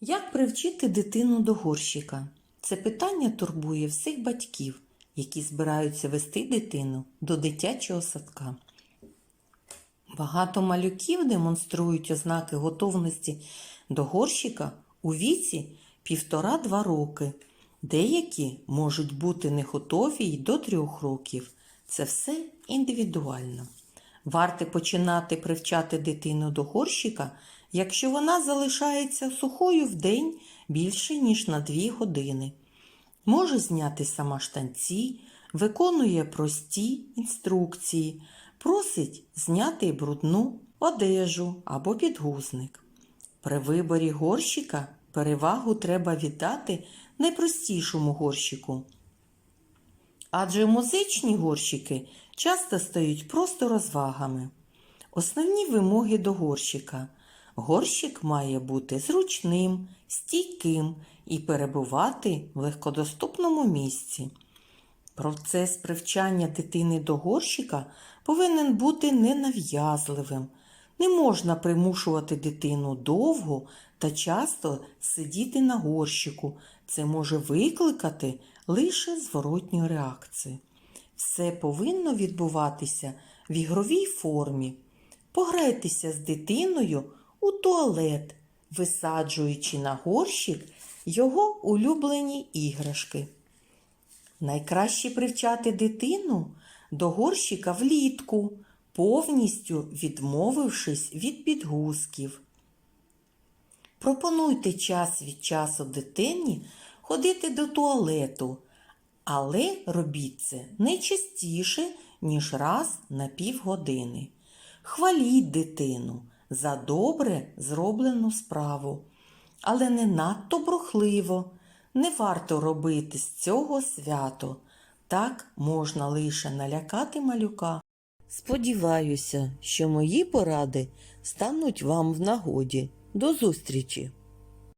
Як привчити дитину до горщика? Це питання турбує всіх батьків, які збираються вести дитину до дитячого садка. Багато малюків демонструють ознаки готовності до горщика у віці півтора-два роки. Деякі можуть бути не готові й до трьох років. Це все індивідуально. Варто починати привчати дитину до горщика, якщо вона залишається сухою в день більше, ніж на 2 години. Може зняти сама штанці, виконує прості інструкції, просить зняти брудну одежу або підгузник. При виборі горщика перевагу треба віддати найпростішому горщику. Адже музичні горщики часто стають просто розвагами. Основні вимоги до горщика. Горщик має бути зручним, стійким і перебувати в легкодоступному місці. Процес привчання дитини до горщика повинен бути ненав'язливим. Не можна примушувати дитину довго та часто сидіти на горщику. Це може викликати лише зворотню реакцію. Все повинно відбуватися в ігровій формі. Пограйтеся з дитиною у туалет, висаджуючи на горщик його улюблені іграшки. Найкраще привчати дитину до горщика влітку, повністю відмовившись від підгузків. Пропонуйте час від часу дитині ходити до туалету, але робіть це не частіше, ніж раз на півгодини. Хваліть дитину за добре зроблену справу, але не надто брухливо. Не варто робити з цього свято. Так можна лише налякати малюка. Сподіваюся, що мої поради стануть вам в нагоді. До зустрічі!